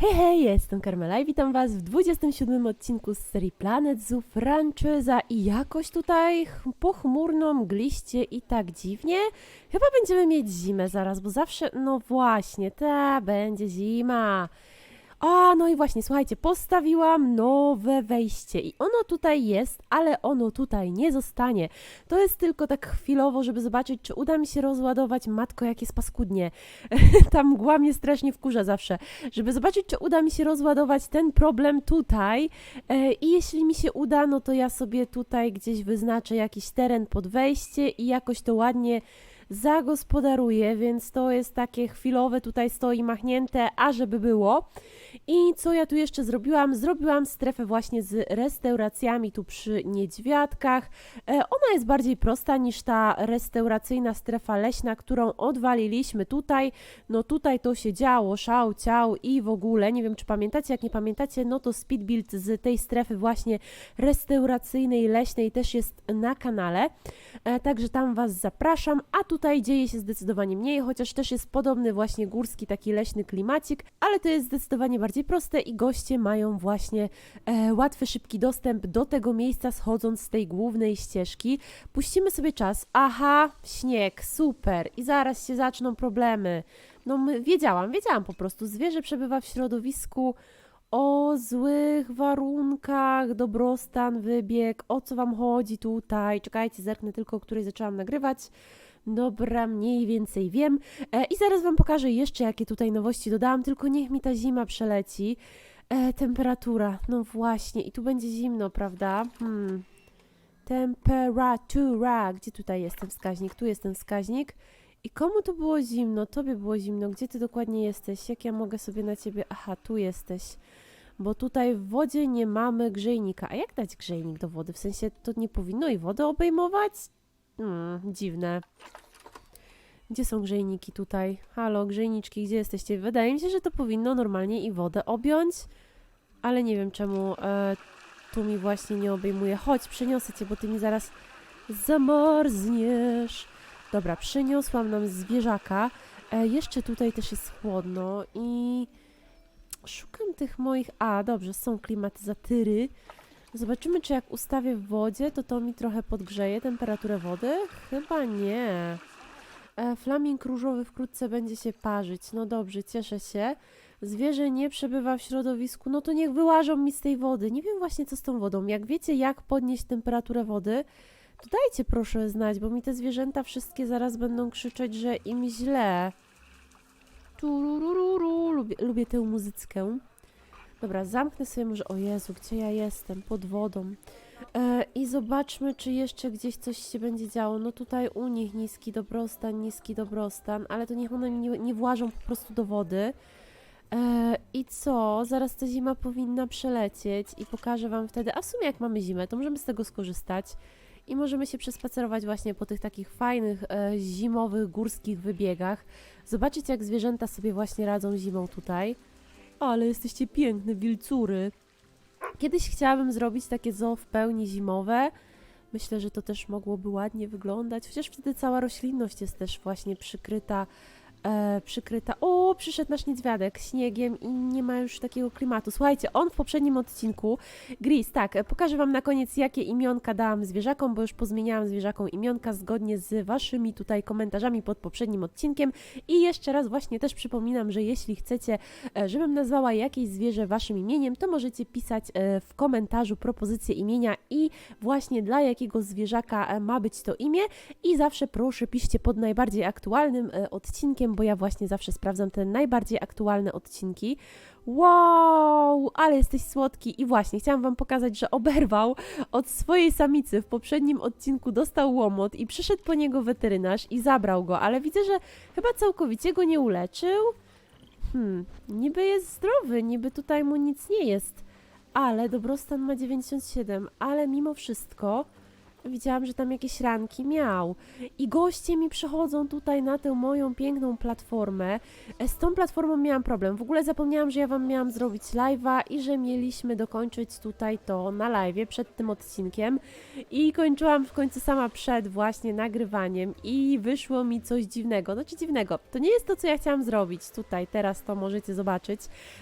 Hej, hej, jestem Carmela i witam Was w 27 odcinku z serii Planet Zoo Franczyza i jakoś tutaj ch- pochmurno, mgliście i tak dziwnie. Chyba będziemy mieć zimę zaraz, bo zawsze, no właśnie, ta będzie zima. A, no i właśnie, słuchajcie, postawiłam nowe wejście i ono tutaj jest, ale ono tutaj nie zostanie. To jest tylko tak chwilowo, żeby zobaczyć, czy uda mi się rozładować. Matko, jakie paskudnie. Ta mgła mnie strasznie wkurza zawsze. Żeby zobaczyć, czy uda mi się rozładować ten problem tutaj. E, I jeśli mi się uda, no to ja sobie tutaj gdzieś wyznaczę jakiś teren pod wejście i jakoś to ładnie zagospodaruję, więc to jest takie chwilowe, tutaj stoi machnięte, a żeby było. I co ja tu jeszcze zrobiłam? Zrobiłam strefę właśnie z restauracjami tu przy niedźwiadkach. E, Ona jest bardziej prosta niż ta restauracyjna strefa leśna, którą odwaliliśmy tutaj. No tutaj to się działo, szał, ciał i w ogóle. Nie wiem, czy pamiętacie, jak nie pamiętacie, no to speed build z tej strefy właśnie restauracyjnej, leśnej też jest na kanale. E, Także tam Was zapraszam, a tutaj dzieje się zdecydowanie mniej, chociaż też jest podobny właśnie górski, taki leśny klimacik, ale to jest zdecydowanie bardziej proste i goście mają właśnie e, łatwy, szybki dostęp do tego miejsca, schodząc z tej głównej ścieżki. Puścimy sobie czas. Aha, śnieg, super. I zaraz się zaczną problemy. No, my, wiedziałam, wiedziałam po prostu. Zwierzę przebywa w środowisku o złych warunkach, dobrostan, wybieg, o co wam chodzi tutaj. Czekajcie, zerknę tylko, o której zaczęłam nagrywać. Dobra, mniej więcej wiem. E, I zaraz wam pokażę jeszcze, jakie tutaj nowości dodałam, tylko niech mi ta zima przeleci. E, temperatura, no właśnie, i tu będzie zimno, prawda? Hmm. Temperatura, gdzie tutaj jest ten wskaźnik? Tu jest ten wskaźnik. I komu to było zimno? Tobie było zimno. Gdzie ty dokładnie jesteś? Jak ja mogę sobie na ciebie... Aha, tu jesteś. Bo tutaj w wodzie nie mamy grzejnika. A jak dać grzejnik do wody? W sensie to nie powinno i wodę obejmować? Hmm, dziwne. Gdzie są grzejniki tutaj? Halo, grzejniczki, gdzie jesteście? Wydaje mi się, że to powinno normalnie i wodę objąć, ale nie wiem czemu e, tu mi właśnie nie obejmuje. Chodź, przeniosę cię, bo ty mi zaraz zamarzniesz. Dobra, przeniosłam nam zwierzaka. E, jeszcze tutaj też jest chłodno i szukam tych moich... A, dobrze, są klimatyzatory. Zobaczymy, czy jak ustawię w wodzie, to to mi trochę podgrzeje temperaturę wody? Chyba nie. E, flaming różowy wkrótce będzie się parzyć. No dobrze, cieszę się. Zwierzę nie przebywa w środowisku, no to niech wyłażą mi z tej wody. Nie wiem właśnie, co z tą wodą. Jak wiecie, jak podnieść temperaturę wody, to dajcie proszę znać, bo mi te zwierzęta wszystkie zaraz będą krzyczeć, że im źle. Turururu, lubię, lubię tę muzyczkę. Dobra, zamknę sobie może. O Jezu, gdzie ja jestem? Pod wodą. E, I zobaczmy, czy jeszcze gdzieś coś się będzie działo. No tutaj u nich niski dobrostan, niski dobrostan, ale to niech one nie, nie włażą po prostu do wody. E, I co? Zaraz ta zima powinna przelecieć i pokażę Wam wtedy. A w sumie, jak mamy zimę, to możemy z tego skorzystać i możemy się przespacerować właśnie po tych takich fajnych, e, zimowych, górskich wybiegach. Zobaczyć, jak zwierzęta sobie właśnie radzą zimą tutaj. Ale jesteście piękne, wilcury. Kiedyś chciałabym zrobić takie zoo w pełni zimowe. Myślę, że to też mogłoby ładnie wyglądać, chociaż wtedy cała roślinność jest też właśnie przykryta. E, przykryta. O, przyszedł nasz niedźwiadek śniegiem i nie ma już takiego klimatu. Słuchajcie, on w poprzednim odcinku, Gris, tak, pokażę Wam na koniec, jakie imionka dałam zwierzakom, bo już pozmieniałam zwierzakom imionka zgodnie z Waszymi tutaj komentarzami pod poprzednim odcinkiem. I jeszcze raz właśnie też przypominam, że jeśli chcecie, e, żebym nazwała jakieś zwierzę Waszym imieniem, to możecie pisać e, w komentarzu propozycję imienia i właśnie dla jakiego zwierzaka e, ma być to imię. I zawsze proszę piszcie pod najbardziej aktualnym e, bo ja właśnie zawsze sprawdzam te najbardziej aktualne odcinki. Wow, ale jesteś słodki. I właśnie chciałam Wam pokazać, że oberwał od swojej samicy. W poprzednim odcinku dostał łomot i przyszedł po niego weterynarz i zabrał go, ale widzę, że chyba całkowicie go nie uleczył. Hmm, niby jest zdrowy, niby tutaj mu nic nie jest, ale dobrostan ma 97, ale mimo wszystko Widziałam, że tam jakieś ranki miał. I goście mi przychodzą tutaj na tę moją piękną platformę. E, Z tą platformą miałam problem. W ogóle zapomniałam, że ja wam miałam zrobić live'a i że mieliśmy dokończyć tutaj to na live'ie przed tym odcinkiem. I kończyłam w końcu sama przed właśnie nagrywaniem i wyszło mi coś dziwnego. Znaczy dziwnego. To nie jest to, co ja chciałam zrobić tutaj, teraz to możecie zobaczyć,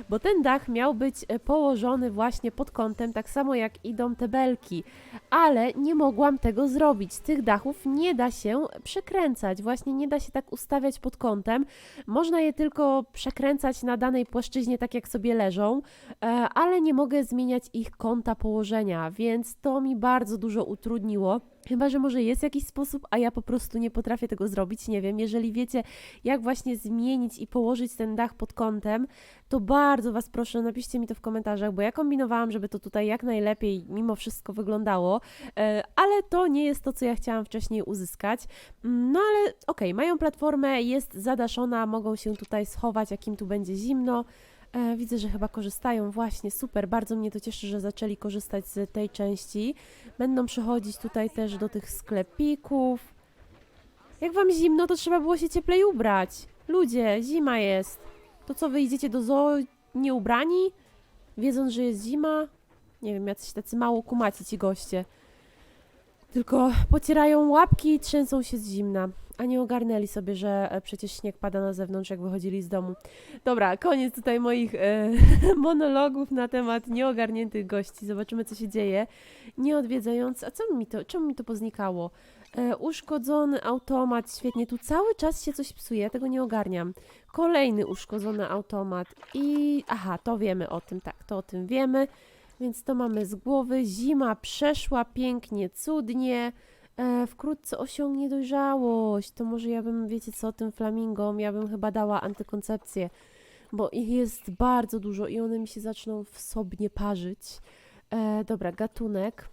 bo ten dach miał być e, położony właśnie pod kątem, tak samo jak idą te belki, ale nie mogłam tego zrobić. Tych dachów nie da się przekręcać, właśnie nie da się tak ustawiać pod kątem. Można je tylko przekręcać na danej płaszczyźnie tak, jak sobie leżą, e, ale nie mogę zmieniać ich kąta położenia, więc to mi bardzo dużo utrudniło. Chyba, że może jest jakiś sposób, a ja po prostu nie potrafię tego zrobić. Nie wiem, jeżeli wiecie, jak właśnie zmienić i położyć ten dach pod kątem, to bardzo Was proszę, napiszcie mi to w komentarzach, bo ja kombinowałam, żeby to tutaj jak najlepiej mimo wszystko wyglądało, e, ale to nie jest to, co ja chciałam wcześniej uzyskać. Mm, No ale okej, mają platformę, jest zadaszona, mogą się tutaj schować, jak im tu będzie zimno. E, widzę, że chyba korzystają, właśnie, super, bardzo mnie to cieszy, że zaczęli korzystać z tej części. Będą przychodzić tutaj też do tych sklepików. Jak wam zimno, to trzeba było się cieplej ubrać. Ludzie, zima jest. To co, wy idziecie do zoo nieubrani? Wiedząc, że jest zima? Nie wiem, jacyś tacy mało kumaci ci goście. Tylko pocierają łapki i trzęsą się z zimna. A nie ogarnęli sobie, że e, przecież śnieg pada na zewnątrz, jak wychodzili z domu. Dobra, koniec tutaj moich e, monologów na temat nieogarniętych gości. Zobaczymy, co się dzieje. Nieodwiedzający. A co mi to, czemu mi to poznikało? E, uszkodzony automat, świetnie. Tu cały czas się coś psuje, ja tego nie ogarniam. Kolejny uszkodzony automat i... Aha, to wiemy o tym, tak, to o tym wiemy. Więc to mamy z głowy. Zima przeszła pięknie, cudnie. E, wkrótce osiągnie dojrzałość. To może ja bym, wiecie co, tym flamingom, ja bym chyba dała antykoncepcję, bo ich jest bardzo dużo i one mi się zaczną wsobnie parzyć. E, dobra, gatunek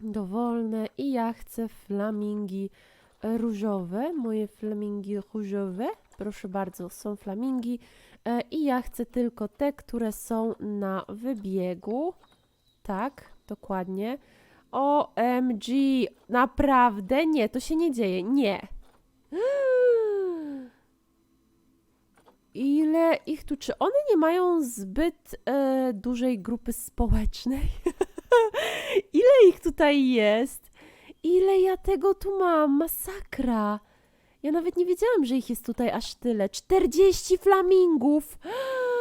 dowolne i ja chcę flamingi różowe, moje flamingi różowe, proszę bardzo, są flamingi i ja chcę tylko te, które są na wybiegu, tak, dokładnie. OMG, naprawdę? Nie, to się nie dzieje, nie. Ile ich tu, czy one nie mają zbyt e, dużej grupy społecznej? Ile ich tutaj jest? Ile ja tego tu mam? Masakra. Ja nawet nie wiedziałam, że ich jest tutaj aż tyle. 40 flamingów!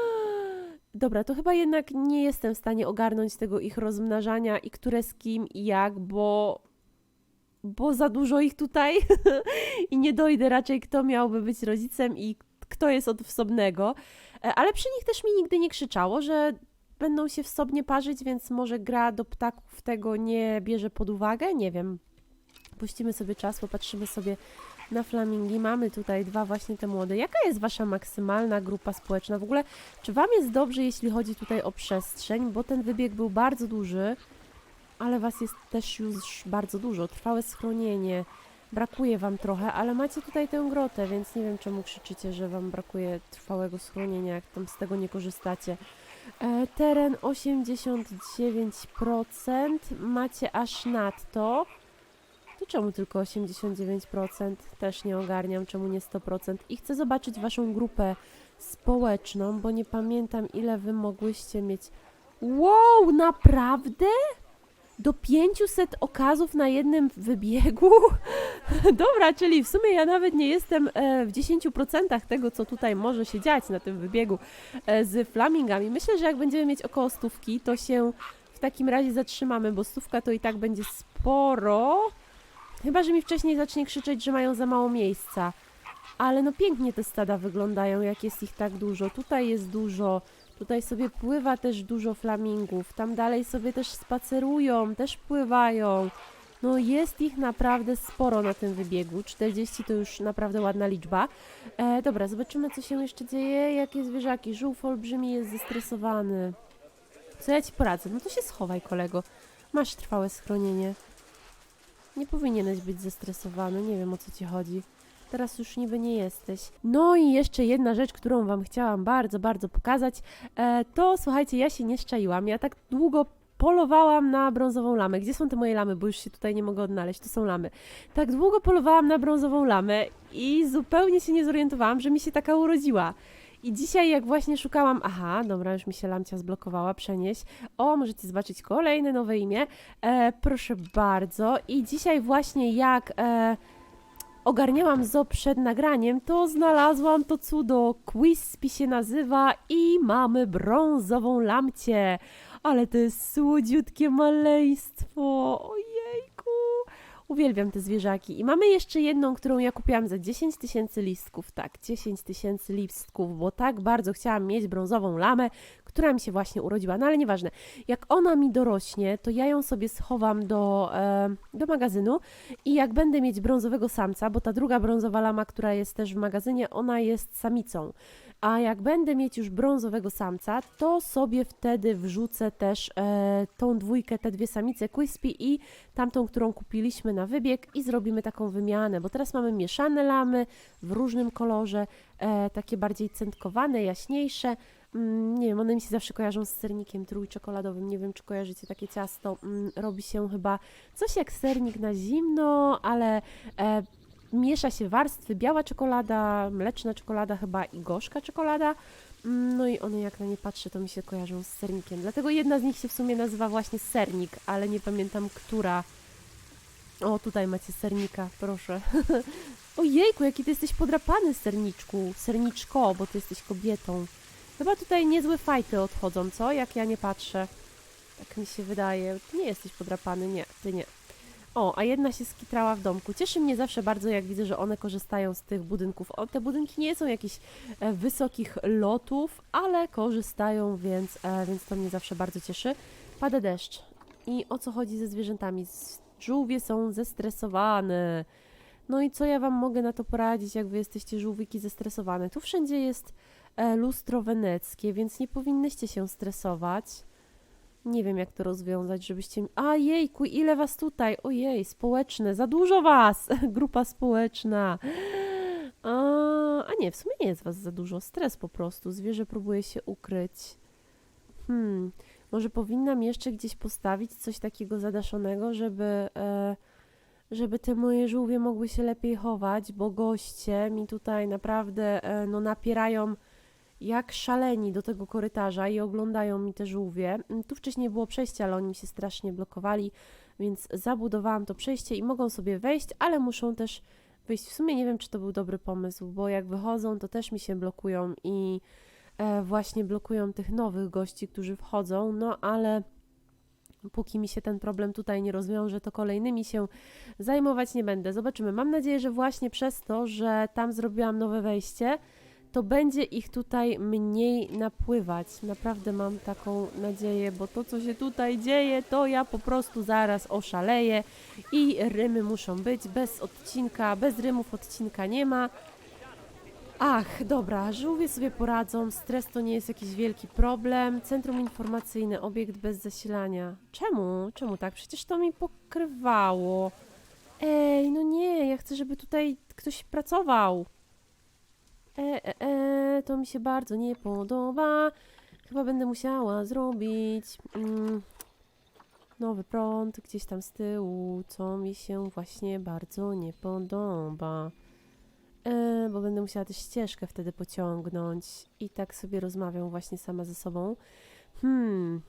Dobra, to chyba jednak nie jestem w stanie ogarnąć tego ich rozmnażania i które z kim i jak, bo. Bo za dużo ich tutaj i nie dojdę raczej, kto miałby być rodzicem i kto jest od wsobnego. E, Ale przy nich też mi nigdy nie krzyczało, że będą się wsobnie parzyć, więc może gra do ptaków tego nie bierze pod uwagę? Nie wiem. Puścimy sobie czas, popatrzymy sobie na flamingi. Mamy tutaj dwa właśnie te młode. Jaka jest wasza maksymalna grupa społeczna? W ogóle, czy wam jest dobrze, jeśli chodzi tutaj o przestrzeń? Bo ten wybieg był bardzo duży, ale was jest też już bardzo dużo. Trwałe schronienie. Brakuje wam trochę, ale macie tutaj tę grotę, więc nie wiem czemu krzyczycie, że wam brakuje trwałego schronienia, jak tam z tego nie korzystacie. E, teren 89%, macie aż nadto. To czemu tylko 89%? Też nie ogarniam, czemu nie 100%. I chcę zobaczyć waszą grupę społeczną, bo nie pamiętam ile wy mogłyście mieć. Wow, naprawdę? Do 500 okazów na jednym wybiegu? Dobra, czyli w sumie ja nawet nie jestem e, w 10% tego, co tutaj może się dziać na tym wybiegu e, z flamingami. Myślę, że jak będziemy mieć około stówki, to się w takim razie zatrzymamy, bo stówka to i tak będzie sporo. Chyba, że mi wcześniej zacznie krzyczeć, że mają za mało miejsca. Ale no pięknie te stada wyglądają, jak jest ich tak dużo. Tutaj jest dużo, tutaj sobie pływa też dużo flamingów. Tam dalej sobie też spacerują, też pływają. No jest ich naprawdę sporo na tym wybiegu. 40 to już naprawdę ładna liczba. E, dobra, zobaczymy co się jeszcze dzieje. Jakie zwierzaki? Żółw olbrzymi jest zestresowany. Co ja ci poradzę? No to się schowaj, kolego. Masz trwałe schronienie. Nie powinieneś być zestresowany, nie wiem o co ci chodzi. Teraz już niby nie jesteś. No i jeszcze jedna rzecz, którą Wam chciałam bardzo, bardzo pokazać, e, to słuchajcie, ja się nie szczaiłam. Ja tak długo polowałam na brązową lamę. Gdzie są te moje lamy, bo już się tutaj nie mogę odnaleźć, to są lamy. Tak długo polowałam na brązową lamę i zupełnie się nie zorientowałam, że mi się taka urodziła. I dzisiaj jak właśnie szukałam, aha, dobra, już mi się lamcia zblokowała, przenieść. O, możecie zobaczyć kolejne nowe imię. E, proszę bardzo. I dzisiaj właśnie jak e, ogarniałam zo przed nagraniem, to znalazłam to cudo. Quispy się nazywa i mamy brązową lamcię. Ale to jest słodziutkie maleństwo. Ojejku. Uwielbiam te zwierzaki. I mamy jeszcze jedną, którą ja kupiłam za 10 tysięcy listków. Tak, 10 tysięcy listków, bo tak bardzo chciałam mieć brązową lamę, która mi się właśnie urodziła. No ale nieważne. Jak ona mi dorośnie, to ja ją sobie schowam do, e, do magazynu i jak będę mieć brązowego samca, bo ta druga brązowa lama, która jest też w magazynie, ona jest samicą. A jak będę mieć już brązowego samca, to sobie wtedy wrzucę też e, tą dwójkę, te dwie samice Quispy i tamtą, którą kupiliśmy na wybieg i zrobimy taką wymianę, bo teraz mamy mieszane lamy w różnym kolorze, e, takie bardziej centkowane, jaśniejsze. Mm, nie wiem, one mi się zawsze kojarzą z sernikiem trójczekoladowym. Nie wiem, czy kojarzycie takie ciasto. Mm, robi się chyba coś jak sernik na zimno, ale e, miesza się warstwy biała czekolada, mleczna czekolada chyba i gorzka czekolada. Mm, No i one jak na nie patrzę, to mi się kojarzą z sernikiem. Dlatego jedna z nich się w sumie nazywa właśnie sernik, ale nie pamiętam która. O, tutaj macie sernika, proszę. Ojejku, jaki ty jesteś podrapany, serniczku. Serniczko, bo ty jesteś kobietą. Chyba tutaj niezłe fajty odchodzą, co? Jak ja nie patrzę. Tak mi się wydaje. Ty nie jesteś podrapany, nie, ty nie. O, a jedna się skitrała w domku. Cieszy mnie zawsze bardzo, jak widzę, że one korzystają z tych budynków. O, te budynki nie są jakichś e, wysokich lotów, ale korzystają, więc, e, więc to mnie zawsze bardzo cieszy. Pada deszcz. I o co chodzi ze zwierzętami? Żółwie są zestresowane. No i co ja wam mogę na to poradzić, jak wy jesteście żółwiki zestresowane? Tu wszędzie jest e, lustro weneckie, więc nie powinnyście się stresować. Nie wiem, jak to rozwiązać, żebyście... A jejku, ile was tutaj? Ojej, społeczne, za dużo was! Grupa społeczna. A, a nie, w sumie nie jest was za dużo. Stres po prostu. Zwierzę próbuje się ukryć. Hmm, może powinnam jeszcze gdzieś postawić coś takiego zadaszonego, żeby... E, żeby te moje żółwie mogły się lepiej chować, bo goście mi tutaj naprawdę e, no, napierają jak szaleni do tego korytarza i oglądają mi te żółwie. Mm, Tu wcześniej było przejście, ale oni się strasznie blokowali, więc zabudowałam to przejście i mogą sobie wejść, ale muszą też wyjść. W sumie nie wiem, czy to był dobry pomysł, bo jak wychodzą, to też mi się blokują i e, właśnie blokują tych nowych gości, którzy wchodzą, no ale póki mi się ten problem tutaj nie rozwiąże, to kolejnymi się zajmować nie będę. Zobaczymy. Mam nadzieję, że właśnie przez to, że tam zrobiłam nowe wejście, to będzie ich tutaj mniej napływać. Naprawdę mam taką nadzieję, bo to, co się tutaj dzieje, to ja po prostu zaraz oszaleję i rymy muszą być. Bez odcinka, bez rymów odcinka nie ma. Ach, dobra, żółwie sobie poradzą, stres to nie jest jakiś wielki problem. Centrum informacyjne, obiekt bez zasilania. Czemu? Czemu tak? Przecież to mi pokrywało. Ej, no nie, ja chcę, żeby tutaj ktoś pracował. E, e, e, to mi się bardzo nie podoba. Chyba będę musiała zrobić mm, nowy prąd gdzieś tam z tyłu, co mi się właśnie bardzo nie podoba. E, bo będę musiała też ścieżkę wtedy pociągnąć i tak sobie rozmawiam właśnie sama ze sobą. Hmm,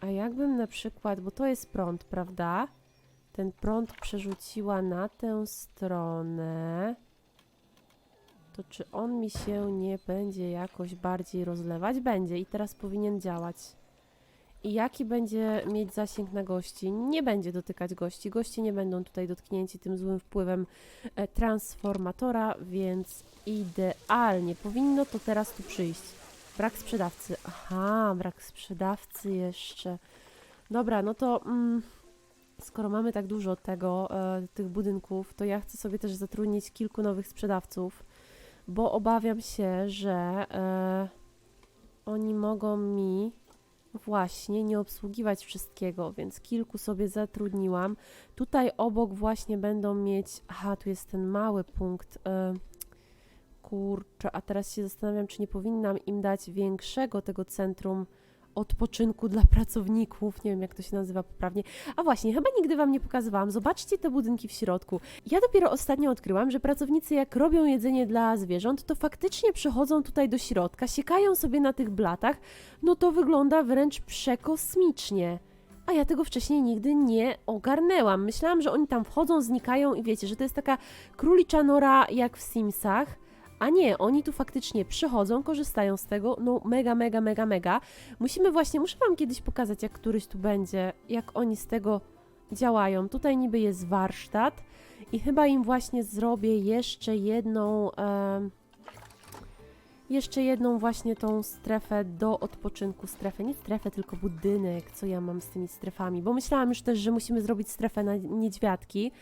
a jakbym na przykład, bo to jest prąd, prawda? Ten prąd przerzuciła na tę stronę to czy on mi się nie będzie jakoś bardziej rozlewać? Będzie i teraz powinien działać. I jaki będzie mieć zasięg na gości? Nie będzie dotykać gości. Goście nie będą tutaj dotknięci tym złym wpływem e, transformatora, więc idealnie. Powinno to teraz tu przyjść. Brak sprzedawcy. Aha, brak sprzedawcy jeszcze. Dobra, no to mm, skoro mamy tak dużo tego, e, tych budynków, to ja chcę sobie też zatrudnić kilku nowych sprzedawców bo obawiam się, że e, oni mogą mi właśnie nie obsługiwać wszystkiego, więc kilku sobie zatrudniłam. Tutaj obok właśnie będą mieć. Aha, tu jest ten mały punkt. E, kurczę, a teraz się zastanawiam, czy nie powinnam im dać większego tego centrum odpoczynku dla pracowników. Nie wiem, jak to się nazywa poprawnie. A właśnie, chyba nigdy Wam nie pokazywałam. Zobaczcie te budynki w środku. Ja dopiero ostatnio odkryłam, że pracownicy, jak robią jedzenie dla zwierząt, to faktycznie przychodzą tutaj do środka, siekają sobie na tych blatach. No to wygląda wręcz przekosmicznie. A ja tego wcześniej nigdy nie ogarnęłam. Myślałam, że oni tam wchodzą, znikają i wiecie, że to jest taka królicza nora jak w Simsach. A nie, oni tu faktycznie przychodzą, korzystają z tego, no mega, mega, mega, mega. Musimy właśnie, muszę wam kiedyś pokazać, jak któryś tu będzie, jak oni z tego działają. Tutaj niby jest warsztat i chyba im właśnie zrobię jeszcze jedną, em, jeszcze jedną właśnie tą strefę do odpoczynku. Strefę, nie strefę, tylko budynek, co ja mam z tymi strefami, bo myślałam już też, że musimy zrobić strefę na niedźwiadki.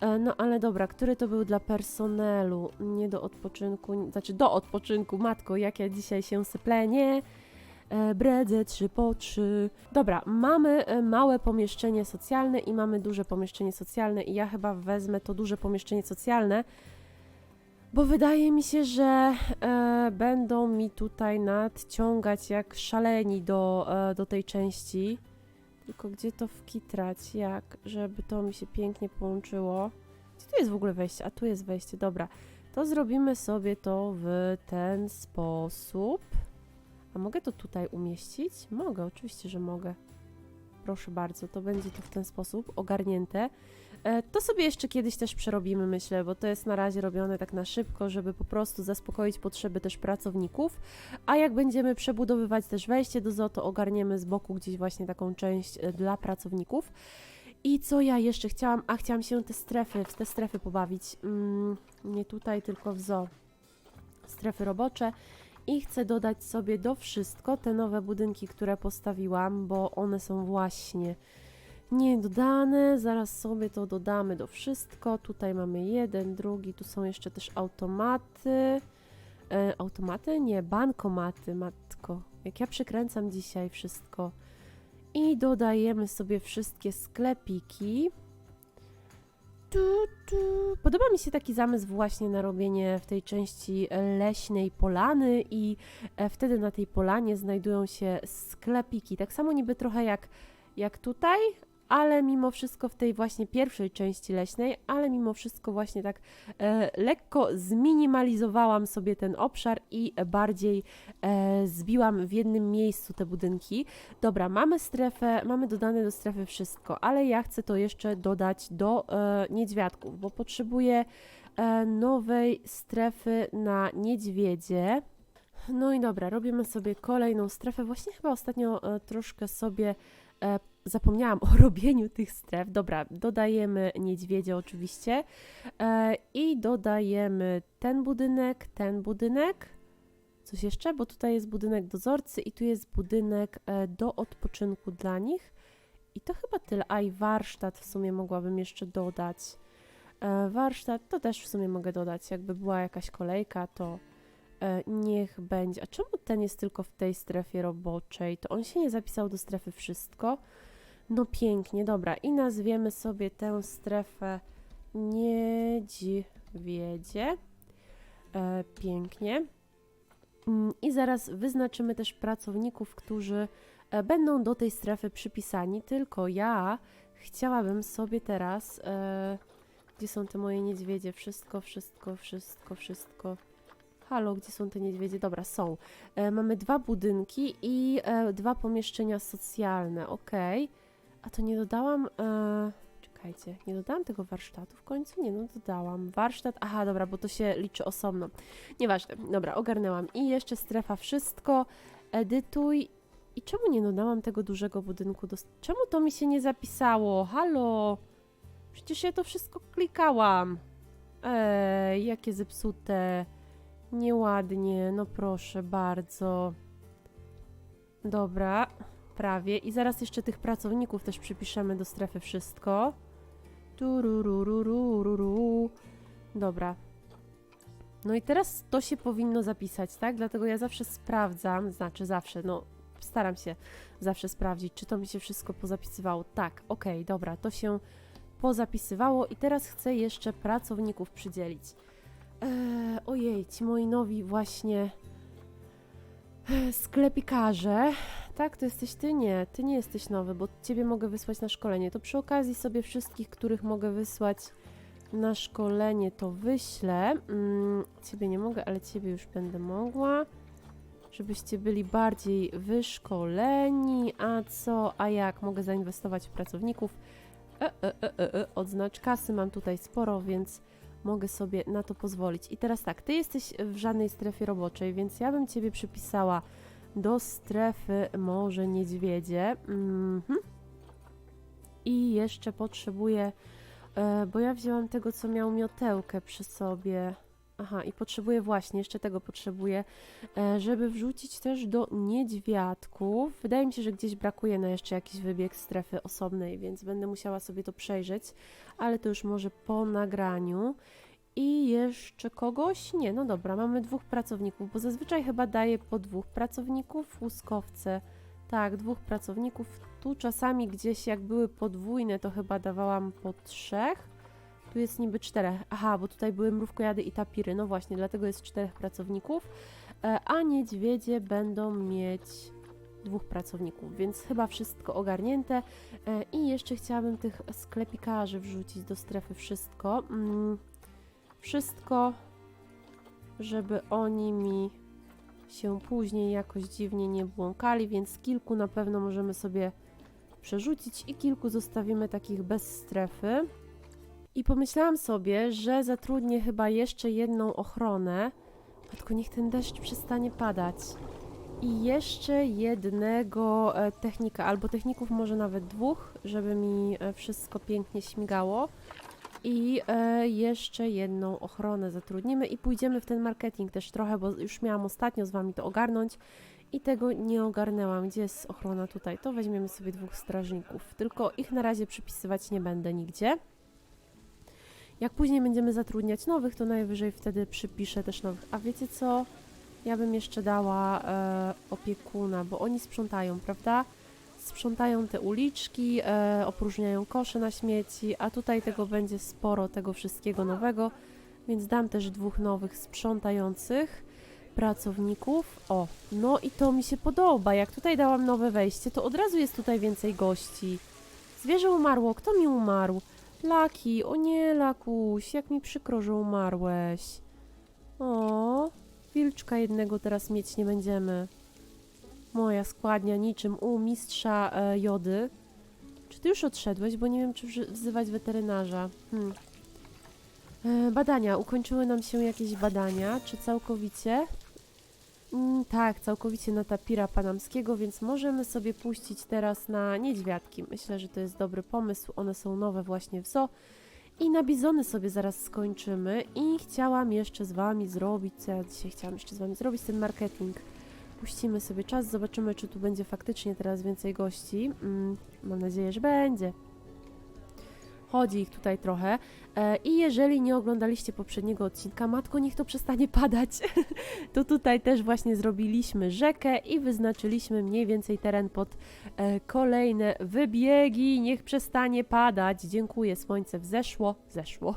E, No ale dobra, który to był dla personelu? Nie do odpoczynku, znaczy do odpoczynku, matko, jak ja dzisiaj się syplę, nie? E, Bredzę 3 po 3. Dobra, mamy e, małe pomieszczenie socjalne i mamy duże pomieszczenie socjalne i ja chyba wezmę to duże pomieszczenie socjalne, bo wydaje mi się, że e, będą mi tutaj nadciągać jak szaleni do, e, do tej części. Tylko gdzie to wkitrać? Jak? Żeby to mi się pięknie połączyło. Gdzie tu jest w ogóle wejście? A tu jest wejście, dobra. To zrobimy sobie to w ten sposób. A mogę to tutaj umieścić? Mogę, oczywiście, że mogę. Proszę bardzo, to będzie to w ten sposób ogarnięte. E, To sobie jeszcze kiedyś też przerobimy, myślę, bo to jest na razie robione tak na szybko, żeby po prostu zaspokoić potrzeby też pracowników. A jak będziemy przebudowywać też wejście do zoo, to ogarniemy z boku gdzieś właśnie taką część e, dla pracowników. I co ja jeszcze chciałam? A chciałam się te strefy, w te strefy pobawić. Mm, nie tutaj, tylko w zoo. Strefy robocze. I chcę dodać sobie do wszystko te nowe budynki, które postawiłam, bo one są właśnie nie dodane. Zaraz sobie to dodamy do wszystko. Tutaj mamy jeden, drugi, tu są jeszcze też automaty. E, automaty? Nie, bankomaty, matko. Jak ja przykręcam dzisiaj wszystko. I dodajemy sobie wszystkie sklepiki. Tu, tu. Podoba mi się taki zamysł właśnie na robienie w tej części leśnej polany i e, wtedy na tej polanie znajdują się sklepiki. Tak samo niby trochę jak, jak tutaj, ale mimo wszystko w tej właśnie pierwszej części leśnej, ale mimo wszystko właśnie tak e, lekko zminimalizowałam sobie ten obszar i bardziej e, zbiłam w jednym miejscu te budynki. Dobra, mamy strefę, mamy dodane do strefy wszystko, ale ja chcę to jeszcze dodać do e, niedźwiadków, bo potrzebuję e, nowej strefy na niedźwiedzie. No i dobra, robimy sobie kolejną strefę. Właśnie chyba ostatnio e, troszkę sobie zapomniałam o robieniu tych stref. Dobra, dodajemy niedźwiedzie oczywiście e, i dodajemy ten budynek, ten budynek. Coś jeszcze? Bo tutaj jest budynek dozorcy i tu jest budynek e, do odpoczynku dla nich. I to chyba tyle. A i warsztat w sumie mogłabym jeszcze dodać. E, warsztat to też w sumie mogę dodać. Jakby była jakaś kolejka, to e, niech będzie. A czemu ten jest tylko w tej strefie roboczej? To on się nie zapisał do strefy wszystko. No pięknie, dobra. I nazwiemy sobie tę strefę niedźwiedzie. E, pięknie. Mm, I zaraz wyznaczymy też pracowników, którzy e, będą do tej strefy przypisani. Tylko ja chciałabym sobie teraz. E, gdzie są te moje niedźwiedzie? Wszystko, wszystko, wszystko, wszystko. Halo, gdzie są te niedźwiedzie? Dobra, są. E, mamy dwa budynki i e, dwa pomieszczenia socjalne. Okej. A to nie dodałam. E, czekajcie, nie dodałam tego warsztatu w końcu? Nie, no dodałam. Warsztat. Aha, dobra, bo to się liczy osobno. Nieważne. Dobra, ogarnęłam. I jeszcze strefa wszystko. Edytuj. I czemu nie dodałam tego dużego budynku? Do... Czemu to mi się nie zapisało? Halo! Przecież ja to wszystko klikałam. Ej, jakie zepsute. Nieładnie, no proszę bardzo. Dobra, prawie. I zaraz jeszcze tych pracowników też przypiszemy do strefy wszystko. Tururururururu. Dobra. No i teraz to się powinno zapisać, tak? Dlatego ja zawsze sprawdzam, znaczy zawsze, no staram się zawsze sprawdzić, czy to mi się wszystko pozapisywało. Tak, okej, dobra, to się pozapisywało i teraz chcę jeszcze pracowników przydzielić. Eee, ojej, ci moi nowi właśnie e, sklepikarze. tak? To jesteś ty? Nie, ty nie jesteś nowy, bo ciebie mogę wysłać na szkolenie. To przy okazji sobie wszystkich, których mogę wysłać na szkolenie, to wyślę. Mm, ciebie nie mogę, ale ciebie już będę mogła. Żebyście byli bardziej wyszkoleni. A co? A jak? Mogę zainwestować w pracowników. E, e, e, e, e. Odznacz kasy mam tutaj sporo, więc mogę sobie na to pozwolić. I teraz tak, ty jesteś w żadnej strefie roboczej, więc ja bym ciebie przypisała do strefy Morze Niedźwiedzie. Mhm. I jeszcze potrzebuję, e, bo ja wzięłam tego, co miał miotełkę przy sobie. Aha, i potrzebuję właśnie, jeszcze tego potrzebuję, e, żeby wrzucić też do niedźwiadków. Wydaje mi się, że gdzieś brakuje na jeszcze jakiś wybieg strefy osobnej, więc będę musiała sobie to przejrzeć, ale to już może po nagraniu. I jeszcze kogoś? Nie, no dobra, mamy dwóch pracowników, bo zazwyczaj chyba daję po dwóch pracowników łuskowce. Tak, dwóch pracowników. Tu czasami gdzieś jak były podwójne, to chyba dawałam po trzech. Tu jest niby czterech. Aha, bo tutaj były mrówkojady i tapiry. No właśnie, dlatego jest czterech pracowników. E, A niedźwiedzie będą mieć dwóch pracowników, więc chyba wszystko ogarnięte. E, I jeszcze chciałabym tych sklepikarzy wrzucić do strefy wszystko. Mm, wszystko, żeby oni mi się później jakoś dziwnie nie błąkali, więc kilku na pewno możemy sobie przerzucić i kilku zostawimy takich bez strefy. I pomyślałam sobie, że zatrudnię chyba jeszcze jedną ochronę, tylko niech ten deszcz przestanie padać. I jeszcze jednego e, technika, albo techników może nawet dwóch, żeby mi e, wszystko pięknie śmigało. I e, jeszcze jedną ochronę zatrudnimy i pójdziemy w ten marketing też trochę, bo już miałam ostatnio z Wami to ogarnąć i tego nie ogarnęłam. Gdzie jest ochrona tutaj? To weźmiemy sobie dwóch strażników, tylko ich na razie przypisywać nie będę nigdzie. Jak później będziemy zatrudniać nowych, to najwyżej wtedy przypiszę też nowych. A wiecie co? Ja bym jeszcze dała e, opiekuna, bo oni sprzątają, prawda? Sprzątają te uliczki, e, opróżniają kosze na śmieci, a tutaj tego będzie sporo, tego wszystkiego nowego, więc dam też dwóch nowych sprzątających pracowników. O, no i to mi się podoba. Jak tutaj dałam nowe wejście, to od razu jest tutaj więcej gości. Zwierzę umarło. Kto mi umarł? Laki, o nie, Lakuś, jak mi przykro, że umarłeś. O, wilczka jednego teraz mieć nie będziemy. Moja składnia niczym u mistrza e, jody. Czy ty już odszedłeś? Bo nie wiem, czy wzy- wzywać weterynarza. Hmm. E, badania. Ukończyły nam się jakieś badania. Czy całkowicie? Mm, tak, całkowicie na tapira panamskiego, więc możemy sobie puścić teraz na niedźwiadki. Myślę, że to jest dobry pomysł. One są nowe właśnie w zoo. I na bizony sobie zaraz skończymy. I chciałam jeszcze z Wami zrobić, co ja dzisiaj chciałam jeszcze z Wami zrobić, ten marketing. Puścimy sobie czas, zobaczymy, czy tu będzie faktycznie teraz więcej gości. Mm, mam nadzieję, że będzie. Chodzi ich tutaj trochę. E, I jeżeli nie oglądaliście poprzedniego odcinka, matko, niech to przestanie padać, to tutaj też właśnie zrobiliśmy rzekę i wyznaczyliśmy mniej więcej teren pod e, kolejne wybiegi. Niech przestanie padać. Dziękuję. Słońce wzeszło. Zeszło.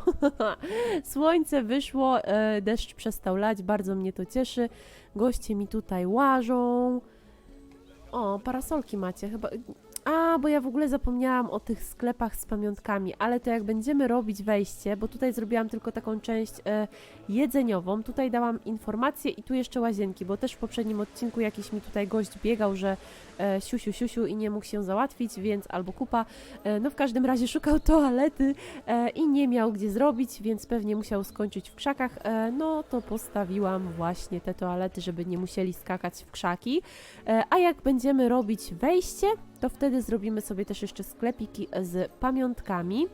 Słońce wyszło, e, deszcz przestał lać. Bardzo mnie to cieszy. Goście mi tutaj łażą. O, parasolki macie chyba. A, bo ja w ogóle zapomniałam o tych sklepach z pamiątkami, ale to jak będziemy robić wejście, bo tutaj zrobiłam tylko taką część e, jedzeniową, tutaj dałam informacje i tu jeszcze łazienki, bo też w poprzednim odcinku jakiś mi tutaj gość biegał, że e, siusiu, siusiu i nie mógł się załatwić, więc albo kupa, e, no w każdym razie szukał toalety e, i nie miał gdzie zrobić, więc pewnie musiał skończyć w krzakach, e, no to postawiłam właśnie te toalety, żeby nie musieli skakać w krzaki, e, a jak będziemy robić wejście, to wtedy zrobimy sobie też jeszcze sklepiki z pamiątkami.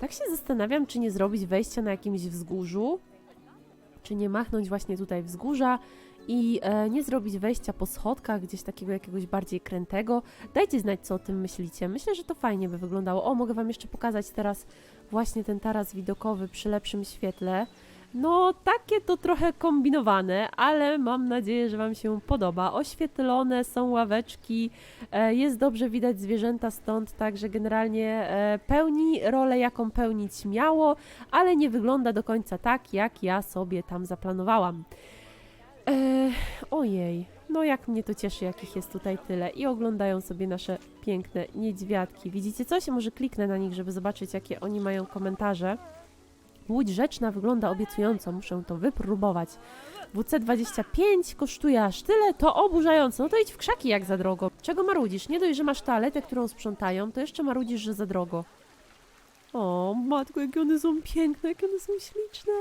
Tak się zastanawiam, czy nie zrobić wejścia na jakimś wzgórzu, czy nie machnąć właśnie tutaj wzgórza i e, nie zrobić wejścia po schodkach, gdzieś takiego jakiegoś bardziej krętego. Dajcie znać, co o tym myślicie. Myślę, że to fajnie by wyglądało. O, mogę Wam jeszcze pokazać teraz właśnie ten taras widokowy przy lepszym świetle. No, takie to trochę kombinowane, ale mam nadzieję, że Wam się podoba. Oświetlone są ławeczki, e, jest dobrze widać zwierzęta stąd, także generalnie e, pełni rolę, jaką pełnić miało, ale nie wygląda do końca tak, jak ja sobie tam zaplanowałam. E, ojej, No jak mnie to cieszy, jakich jest tutaj tyle. I oglądają sobie nasze piękne niedźwiadki. Widzicie coś? Może kliknę na nich, żeby zobaczyć, jakie oni mają komentarze. Łódź rzeczna wygląda obiecująco, muszę to wypróbować. WC25 kosztuje aż tyle, to oburzająco. No to idź w krzaki jak za drogo. Czego marudzisz? Nie dość, że masz toaletę, którą sprzątają, to jeszcze marudzisz, że za drogo. O, matko, jakie one są piękne, jakie one są śliczne.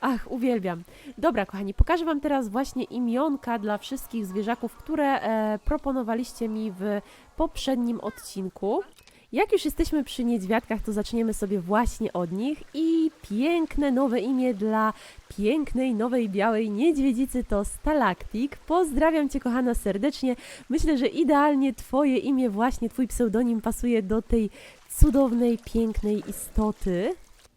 Ach, uwielbiam. Dobra, kochani, pokażę Wam teraz właśnie imionka dla wszystkich zwierzaków, które e, proponowaliście mi w poprzednim odcinku. Jak już jesteśmy przy niedźwiadkach, to zaczniemy sobie właśnie od nich. I piękne nowe imię dla pięknej, nowej, białej niedźwiedzicy to Stalaktik. Pozdrawiam Cię, kochana, serdecznie. Myślę, że idealnie Twoje imię, właśnie Twój pseudonim pasuje do tej cudownej, pięknej istoty.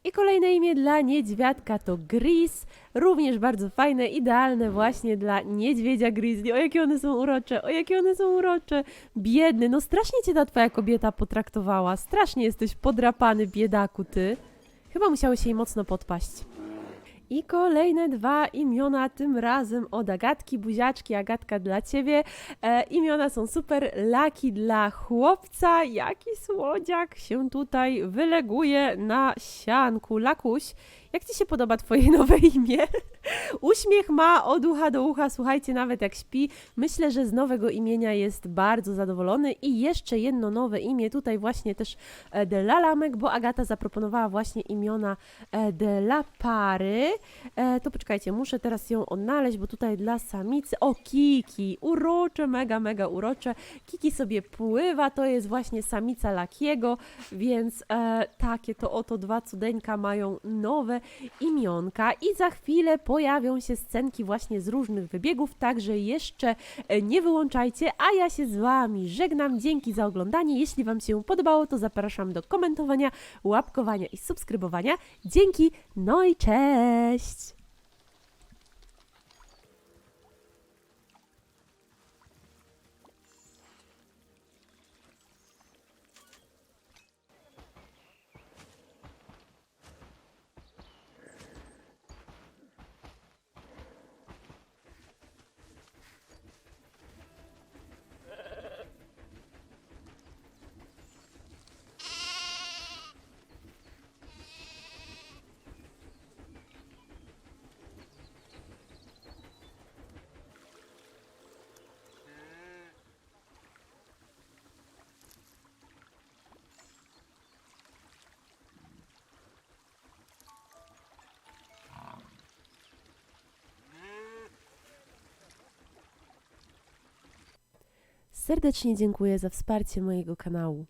I kolejne imię dla niedźwiadka to Gris, również bardzo fajne, idealne właśnie dla niedźwiedzia grizzly. O jakie one są urocze, o jakie one są urocze. Biedny, no strasznie cię ta twoja kobieta potraktowała, strasznie jesteś podrapany, biedaku ty. Chyba musiałeś jej mocno podpaść. I kolejne dwa imiona, tym razem od Agatki, buziaczki, Agatka dla Ciebie. E, imiona są super, Laki dla chłopca, jaki słodziak się tutaj wyleguje na sianku. Lakuś, jak Ci się podoba Twoje nowe imię? Uśmiech ma od ucha do ucha, słuchajcie, nawet jak śpi. Myślę, że z nowego imienia jest bardzo zadowolony. I jeszcze jedno nowe imię, tutaj właśnie też e, dla lamek, bo Agata zaproponowała właśnie imiona e, dla pary. E, to poczekajcie, muszę teraz ją odnaleźć, bo tutaj dla samicy. O, Kiki, urocze, mega, mega urocze. Kiki sobie pływa, to jest właśnie samica Lakiego, więc takie to oto dwa cudeńka mają nowe imionka i za chwilę pojawią się scenki właśnie z różnych wybiegów, także jeszcze e, nie wyłączajcie, a ja się z Wami żegnam. Dzięki za oglądanie. Jeśli Wam się podobało, to zapraszam do komentowania, łapkowania i subskrybowania. Dzięki, no i cześć! Serdecznie dziękuję za wsparcie mojego kanału.